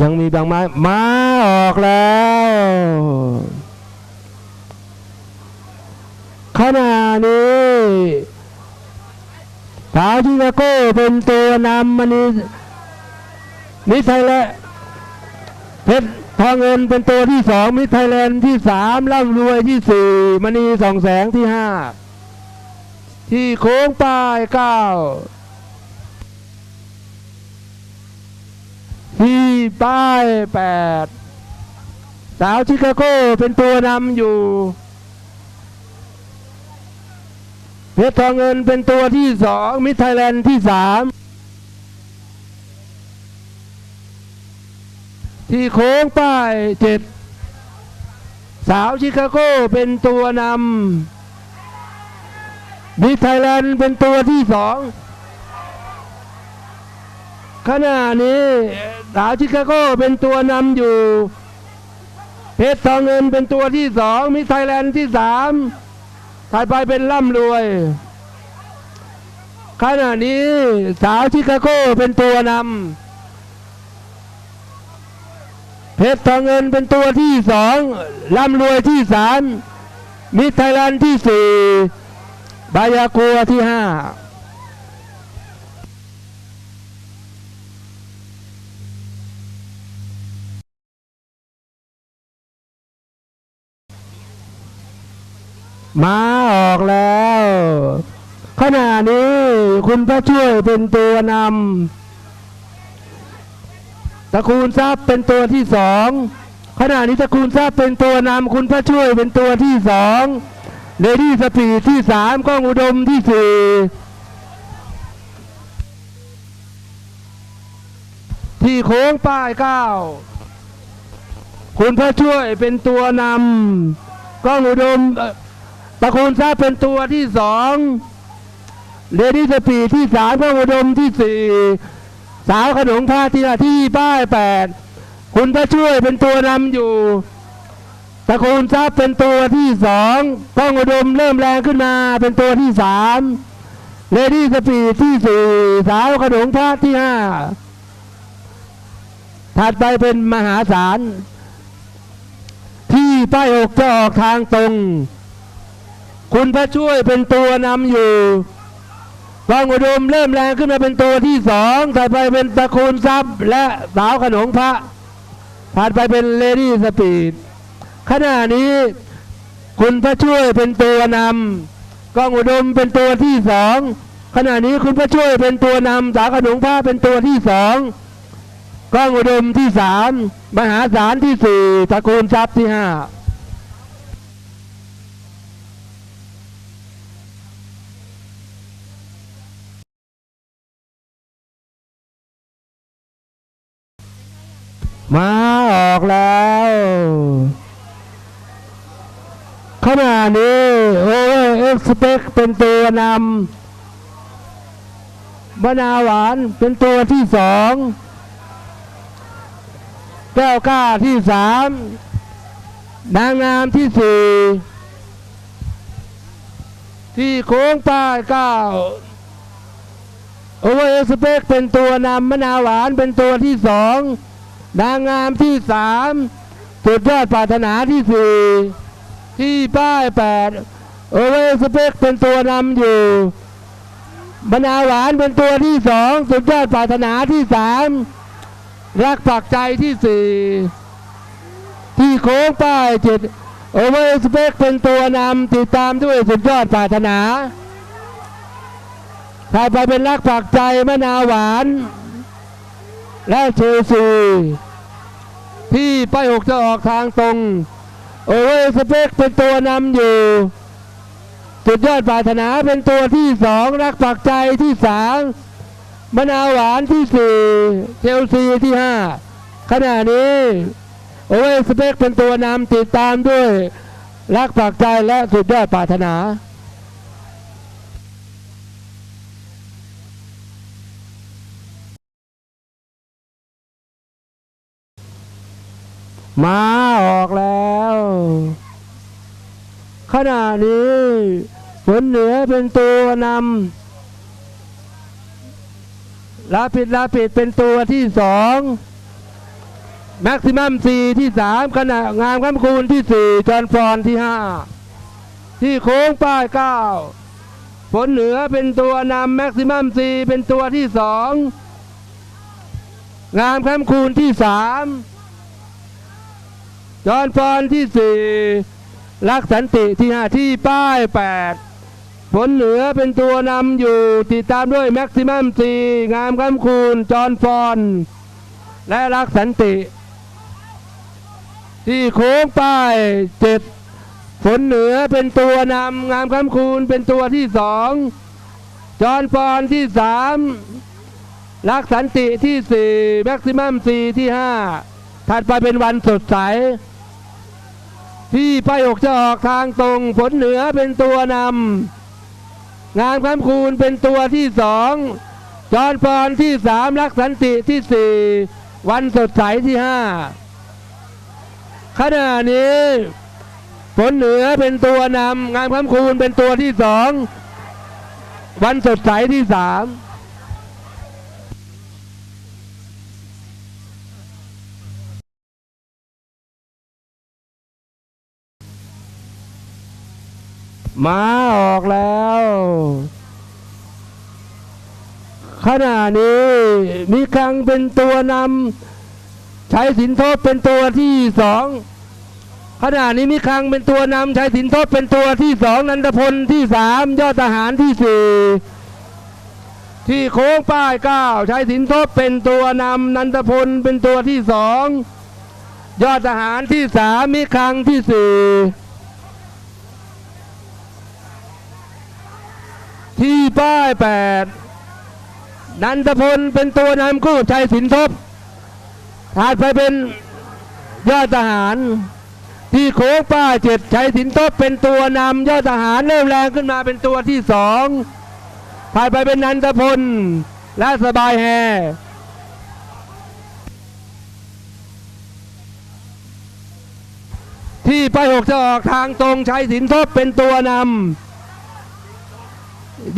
ยังมีบางไม้มาออกแล้วขณะนี้สาวชิคาโก้เป็นตัวนำมันนี่มิไทยแลนด์เพชรทองเงินเป็นตัวที่สองมิไทยแลนด์ที่สามร่ำรวยที่สี่มณีสองแสงที่ห้าที่โค้งป้ายเก้าที่ ป้ายแปดสาวชิคาโกเป็นตัวนำอยู่ เพชรทองเงินเป็นตัวที่สองมิสไทยแลนด์ที่สามที่โค้งป้ายเจ็ดสาวชิคาโกเป็นตัวนำมิสไทยแลนด์เป็นตัวที่สอง ขณะนี้สาวชิคาโก้เป็นตัวนำอยู่ เพชรทองเงินเป็นตัวที่สองมิสไทยแลนด์ที่สามถัดไปเป็นร่ำรวย ขณะนี้สาวชิคาโก้เป็นตัวนำเพชรทองเงินเป็นตัวที่สองร่ำรวยที่สามมิสไทยแลนด์ที่สี่บายากัวที่ห้า มาออกแล้ว ขณะนี้คุณพระช่วยเป็นตัวนำตระกูลทรัพย์เป็นตัวที่สองขณะนี้ตระกูลทรัพย์เป็นตัวนำคุณพระช่วยเป็นตัวที่สองเลดี้สปีดที่สามก้องอุดมที่สี่ที่โค้งป้ายเก้าคุณพระช่วยเป็นตัวนำก้องอุดมเอ่อ ตระกูลทรัพย์เป็นตัวที่สองเลดี้สปีดที่สามพระอุดมที่สี่สาวขนมพาที่ที่ป้ายแปดคุณพระช่วยเป็นตัวนำอยู่ตะกูลทรัพย์เป็นตัวที่สองก้องอุดมเริ่มแรงขึ้นมาเป็นตัวที่สามเลดี้สปีดที่สี่สาวขนมพาที่ห้าถัดไปเป็นมหาศาล ที่ป้ายอกจะออกทางตรง คุณพระช่วยเป็นตัวนำอยู่กองอุดมเริ่มแรงขึ้นมาเป็นตัวที่สองถัดไปเป็นตะคูลทรัพย์และสาวขนงพระถัดไปเป็นเลดี้สปีดขณะนี้คุณพระช่วยเป็นตัวนำกองอุดมเป็นตัวที่สองขณะนี้คุณพระช่วยเป็นตัวนำสาวขนงพระเป็นตัวที่สองกองอุดมที่สามมหาศาลที่สี่ตะกูลทรัพย์ที่ห้า มาออกแล้วขณะนี้โอเอเอ็กซ์เปกเป็นตัวนำบนาหวานเป็นตัวที่สองแก้วกล้าที่สามนางงามที่สี่ที่โค้งป้ายเก้าโอเวอร์เอ็กซ์เปกเป็นตัวนำมะนาวหวานเป็นตัวที่สอง นางงามที่สามสุดยอดปรารถนาที่สี่ที่ป้ายแปดโอเวอร์สเปกเป็นตัวนำอยู่บรรณาหวานเป็นตัวที่สองสุดยอดปรารถนาที่สามรักปักใจที่สี่ที่โค้งป้ายเจ็ดโอเวอร์สเปกเป็นตัวนำติดตามด้วยสุดยอดปรารถนาถ้าไปเป็นรักปักใจมะนาวหวาน และเชลซีที่ป้ายหกจะออกทางตรงโอเวอร์สเปกเป็นตัวนำอยู่สุดยอดปรารถนาเป็นตัวที่สองรักปักใจที่สามมะนาวหวานที่สี่เชลซีที่ห้าขณะนี้โอเวอร์สเปกเป็นตัวนำติดตามด้วย รักปักใจและสุดยอดปรารถนา มาออกแล้ว ขณะนี้ฝนเหนือเป็นตัวนำลาปิดลาปิดเป็นตัวที่สองแม็กซิมัมสี่ที่สามขณะงามค้ำคูณที่สี่จอนฟอนที่ห้าที่โค้งป้ายเก้าฝนเหนือเป็นตัวนำแม็กซิมัมสี่เป็นตัวที่สองงามค้ำคูณที่สาม จอห์นฟอนที่สี่ลักสันติที่ห้าที่ป้ายแปดฝนเหนือเป็นตัวนำอยู่ติดตามด้วยแม็กซิมัมสี่งามคำคูณจอห์นฟอน และรักสันติ ที่โค้งป้ายเจ็ดฝนเหนือเป็นตัวนำงามคำคูณเป็นตัวที่สองจอห์นฟอนที่สามรักสันติที่สี่แม็กซิมัมสี่ที่ห้าถัดไปเป็นวันสดใส ที่ไป้ายอกจะออกทางตรงฝนเหนือเป็นตัวนำงามคำคูณเป็นตัวที่สองจอนฟอนที่สามรักสันติที่สี่วันสดใสที่ห้าขณะนี้ฝนเหนือเป็นตัวนำงามคำคูณเป็นตัวที่สองวันสดใสที่สาม มาออกแล้ว ขณะนี้มีคังเป็นตัวนำใช้สินทบเป็นตัวที่สองขณะนี้มีคังเป็นตัวนำใช้สินทบเป็นตัวที่สองนันทพลที่สามยอดทหารที่สี่ที่โค้งป้ายเก้าใช้สินทบเป็นตัวนำนันทพลเป็นตัวที่สองยอดทหารที่สามมีคังที่สี่ ที่ป้ายแปดนันทพลเป็นตัวนำคู่ชัยสินทบถัดไปเป็นยอดทหาร ที่โค้งป้าเจ็ดชัยสินทบเป็นตัวนำยอดทหารเริ่มแรงขึ้นมาเป็นตัวที่สองถัดไปเป็นนันทพลและสบายแฮที่ไปหกจะออกทางตรงชัยสินทบเป็นตัวนำ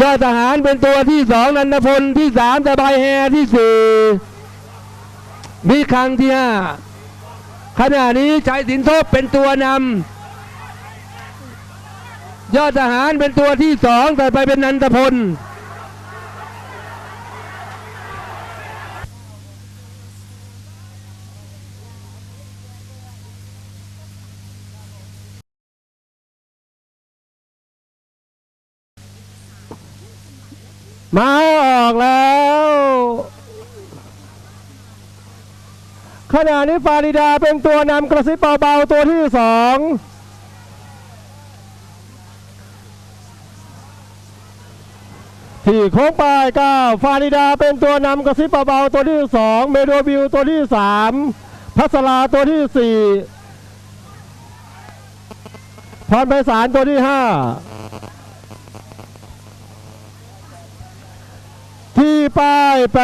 ยอดทหารเป็นตัวที่สองนันทพลที่สามสบายแฮที่สี่มีครั้งที่ห้าขณะนี้ชัยสินทบเป็นตัวนำยอดทหารเป็นตัวที่สองแต่ไปเป็นนันทพล มาออกแล้ว ขณะนี้ฟาริดาเป็นตัวนำกระซิบเบาๆตัวที่สองที่โค้งปลายเก้าฟาริดาเป็นตัวนำกระซิบเบาๆตัวที่สองเมโดบิวตัวที่สามพัสลาตัวที่สี่พรไพศาลตัวที่ห้า ที่ป้ายแป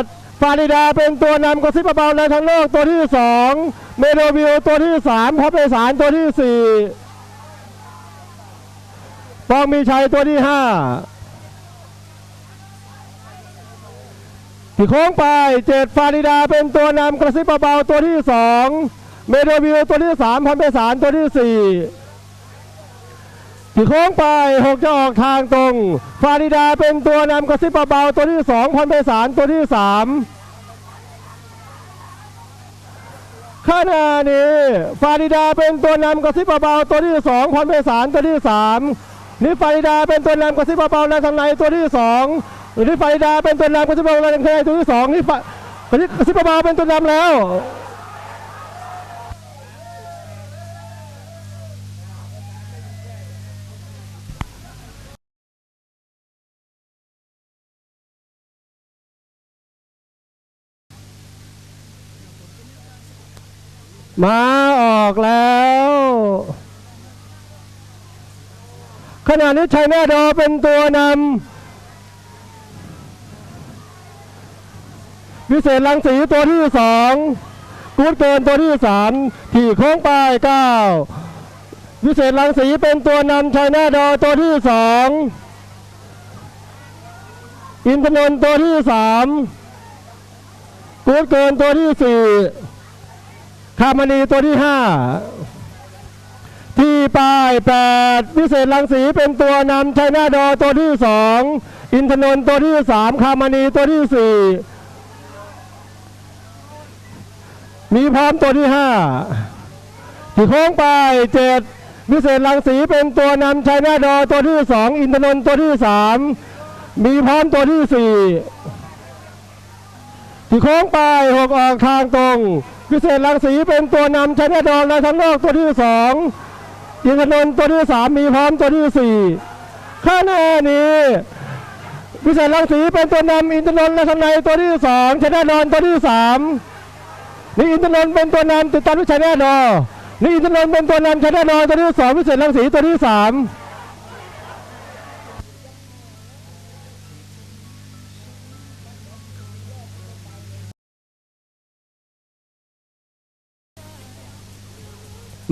ดฟาริดาเป็นตัวนำกระซิบเบาๆในทางโลกตัวที่สองเมโดบิวตัวที่สามพรไพศาลตัวที่สี่ปองมีชัยตัวที่ห้าที่โค้งไปเจ็ดฟาริดาเป็นตัวนำกระซิบเบาๆตัวที่สองเมโดวิวตัวที่สามพันเปสารตัวที่สี่ ที่โค้งไปหกจะออกทางตรงฟาริดาเป็นตัวนำกระซิบเบาๆตัวที่สองพันเปสารตัวที่สามขณะนี้ฟาริดาเป็นตัวนำกระซิบเบาๆตัวที่สองพันเปสารตัวที่สามนี่ฟาริดาเป็นตัวนำกระซิบเบาๆในทางในตัวที่สองหรือที่ไฟดาเป็นตัวนำกระซิบเบาๆในตัวที่สองนี่ฟกระซิบกระซิบเบาๆเป็นตัวนำแล้ว มาออกแล้ว ขณะนี้ชัยนาดอเป็นตัวนำวิเศษลังสีตัวที่สองกูดเกินตัวที่สามที่โค้งปลายเก้าวิเศษลังสีเป็นตัวนำชัยนาดอตัวที่สองอินทนนท์ตัวที่สามกูดเกินตัวที่สี่ คามณีตัวที่ห้าที่ป้ายแปดวิเศษลังสีเป็นตัวนำชัยนาดอตัวที่สองอินทนนท์ตัวที่สามคามณีตัวที่สี่มีพร้อมตัวที่ห้าที่โค้งป้ายเจ็ดวิเศษลังสีเป็นตัวนำชัยนาดอตัวที่สองอินทนนท์ตัวที่สามมีพร้อมตัวที่สี่ที่โค้งไปหกออกทางตรง พิเศษลังสีเป็นตัวนำชนะดอนและทั้งโลกตัวที่สองยิงถนนตัวที่สามมีพร้อมตัวที่สี่ข้างหน้านี้พิเศษลังสีเป็นตัวนำอินทนนท์และทางในตัวที่สองชนะดอนตัวที่สามนี่อินทนนท์เป็นตัวนำติดตามด้วยชนะดอนี่อินทนนท์เป็นตัวนำชนะดอนตัวที่สองพิเศษลังสีตัวที่สาม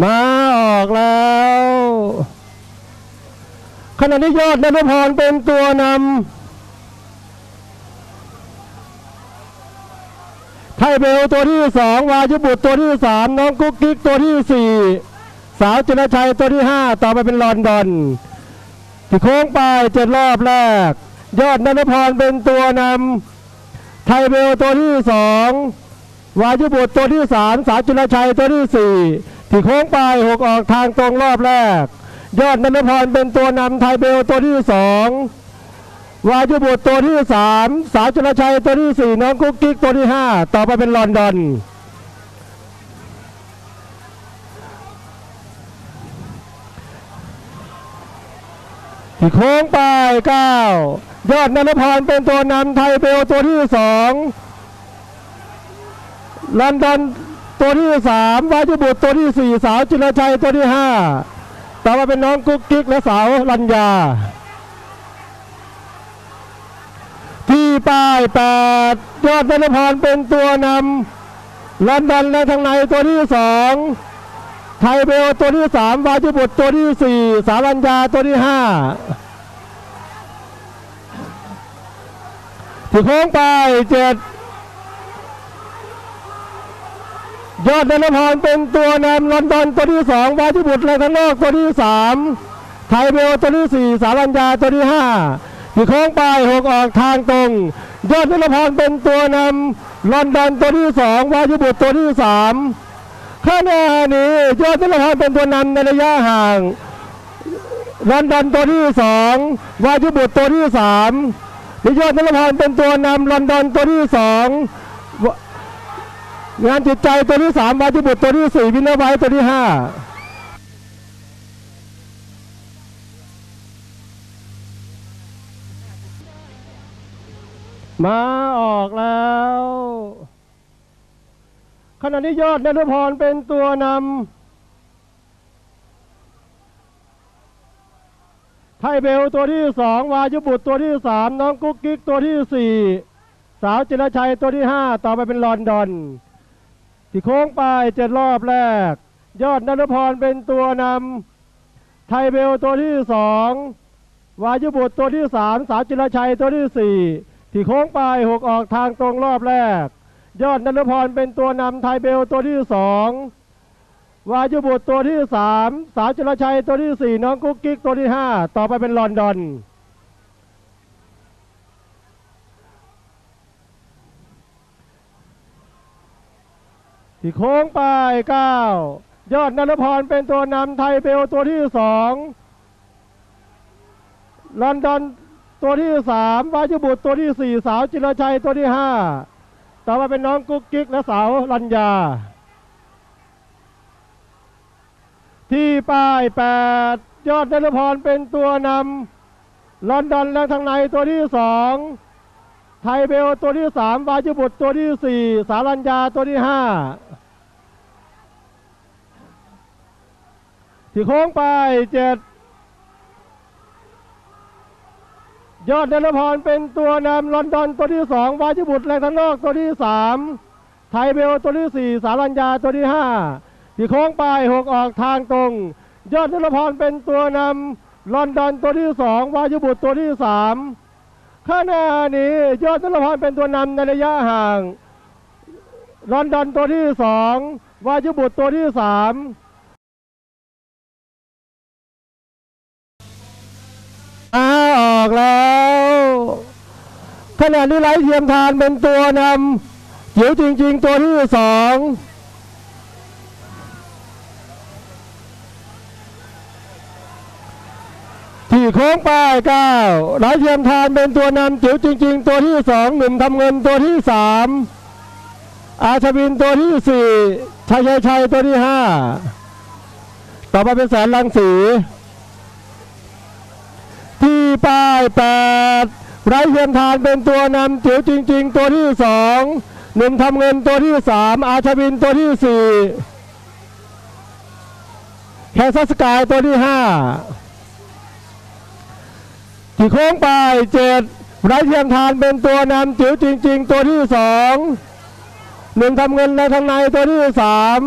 มาออกแล้วขณะนี้ยอดนพพรเป็นตัวนำไทยเบลตัวที่สองวายุบุตรตัวที่สามน้องกุ๊กกิ๊กตัวที่สี่สาวจินชัยตัวที่ห้าต่อไปเป็นลอนดอนที่โค้งไปเจ็ดรอบแรก ยอดนพพรเป็นตัวนำไทยเบลตัวที่สองวายุบุตรตัวที่สามสาวจุลชัยตัวที่สี่ ที่โค้งปลายหกออกทางตรงรอบแรก ยอดนันทพรเป็นตัวนำไทยเบลตัวที่สองวายุบุตรตัวที่สามสาวจุลชัยตัวที่สี่น้องกุ๊กกิ๊กตัวที่ห้าต่อไปเป็นลอนดอนที่โค้งไปเก้ายอดนันทพรเป็นตัวนำไทยเบลตัวที่สองลอนดอน ตัวที่สามวายุบุตรตัวที่สี่สาวจินชัยตัวที่ห้าต่อมาเป็นน้องกุ๊กกิ๊กและสาวรัญญา ที่ป้ายแปดยอดนนพรเป็นตัวนำลอนดอนและทางในตัวที่สองไทยเบลตัวที่สามวายุบุตรตัวที่สี่สาวรัญญาตัวที่ห้าที่โค้งไปเจ็ด ยอดนนพรเป็นตัวนำลอนดอนตัวที่สองวายุบุตรและทั้งโลกตัวที่สามไทเบลตัวที่สี่สารัญญาตัวที่ห้าที่โค้งปลายหกออกทางตรง ยอดนนพรเป็นตัวนำลอนดอนตัวที่สองวายุบุตรตัวที่สามข้างหน้านี้ยอดนนพรเป็นตัวนำในระยะห่างลอนดอนตัวที่สองวายุบุตรตัวที่สามยอดนนพรเป็นตัวนำลอนดอนตัวที่สอง งานจิตใจตัวที่สามวาจิบุตรตัวที่สี่วินาไว้ตัวที่ห้ามาออกแล้ว ขณะนี้ยอดนรพรเป็นตัวนำไทยเบลตัวที่สองวายุบุตรตัวที่สามน้องกุ๊กกิ๊กตัวที่สี่สาวจิรชัยตัวที่ห้าต่อไปเป็นลอนดอน ที่โค้งไปเจ็ดรอบแรก ยอดนรพรเป็นตัวนำไทยเบลตัวที่สองวายุบุตรตัวที่สามสาวจิรชัยตัวที่สี่ที่โค้งไปหกออกทางตรงรอบแรก ยอดนรพรเป็นตัวนำไทยเบลตัวที่สองวายุบุตรตัวที่สามสาวจิรชัยตัวที่สี่น้องกุ๊กกิ๊กตัวที่ห้าต่อไปเป็นลอนดอน ที่โค้งไปเก้ายอดนรพรเป็นตัวนำไทยเบลตัวที่สองลอนดอนตัวที่สามวายุบุตรตัวที่สี่สาวจิรชัยตัวที่ห้าต่อมาเป็นน้องกุ๊กกิ๊กและสาวรัญญา ที่ป้ายแปดยอดนรพรเป็นตัวนำลอนดอนและทางในตัวที่สองไทยเบลตัวที่สามวายุบุตรตัวที่สี่สารัญญาตัวที่ห้า ที่โค้งไปเจ็ดยอดเดลพรเป็นตัวนำลอนดอนตัวที่สองวายุบุตรแรงทั้งนอกตัวที่สามไทยเบลตัวที่สี่สารัญญาตัวที่ห้าที่โค้งไปหกออกทางตรง ยอดเดลพรเป็นตัวนำลอนดอนตัวที่สองวายุบุตรตัวที่สามข้างหน้านี้ยอดเดลพรเป็นตัวนำในระยะห่าง ลอนดอนตัวที่สองวายุบุตรตัวที่สาม อกแล้วขณะนี้ไร้เทียมทานเป็นตัวนำจิ๋วจริง ๆ ตัวที่สองที่โค้งป้ายเก้าไร้เทียมทานเป็นตัวนำจิ๋วจริง ๆ ตัวที่สองหนุ่มทำเงินตัวที่สามอาชวินตัวที่สี่ชัยชัยชัยตัวที่ห้าต่อมาเป็นแสนลังสี ป้ายแปดไรเทียมทานเป็นตัวนำจิ๋วจริง ๆ ตัวที่สองหนุ่มทำเงินตัวที่สามอาชวินตัวที่สี่แคสสกายตัวที่ห้าที่โค้งปเจ็ดไรเทียมทานเป็นตัวนำจิ๋วจริง ๆ ตัวที่สองหนุ่มทำเงินในทางในตัวที่สาม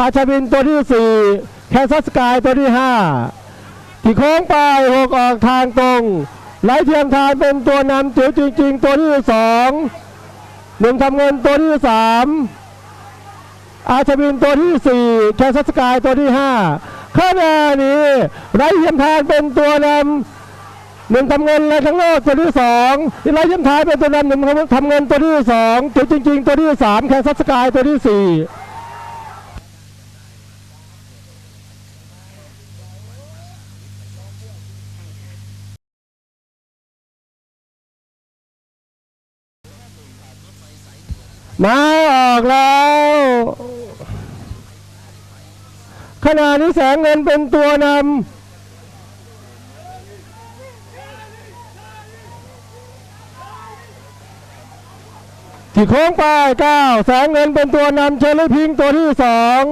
อาชวินตัวที่สี่แคสสกายตัวที่ห้า ที่โค้งไปหกออกทางตรงไหลเทียมทานเป็นตัวนำจิ๋วจริง ๆ ตัวที่สองหนึ่งทำเงินตัวที่สามอาชวินตัวที่สี่แคสสกายตัวที่ห้าขณะนี้ไหลเทียมทานเป็นตัวนำหนึ่งทำเงินแลทั้งโลกตัวที่สองที่ไหลเทียมทานเป็นตัวนำหนึ่งทำเงินตัวที่สองจิ๋วจริง ๆ ตัวที่สามแคสสกายตัวที่สี่ มาออกแล้วขณะนี้แสงเงินเป็นตัวนำที่โค้งไปเก้าแสงเงินเป็นตัวนำเชลลี่พิงตัวที่สอง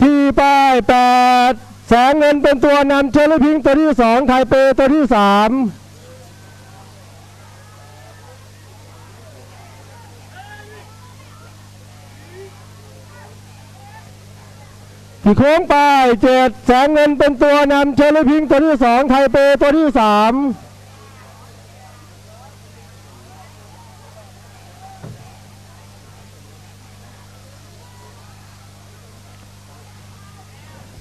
ที่ป้าย แปดแสงเงินเป็นตัวนำเชลพิงค์ตัวที่สองไทเปตัวที่สามที่โค้งไปเจ็ดแสงเงินเป็นตัวนำเชลพิงค์ตัวที่สองไทเปตัวที่สาม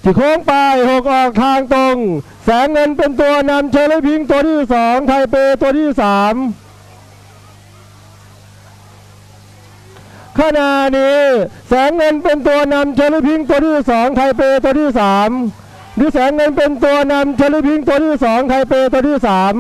ที่โค้งไปหกออกทางตรง แสงเงินเป็นตัวนำเชลยพิงตัวที่สองไทเปตัวที่สามขณะนี้ แสงเงินเป็นตัวนำเชลยพิงตัวที่สองไทเปตัวที่สามหรือแสงเงินเป็นตัวนำเชลยพิงตัวที่สองไทเปตัวที่สาม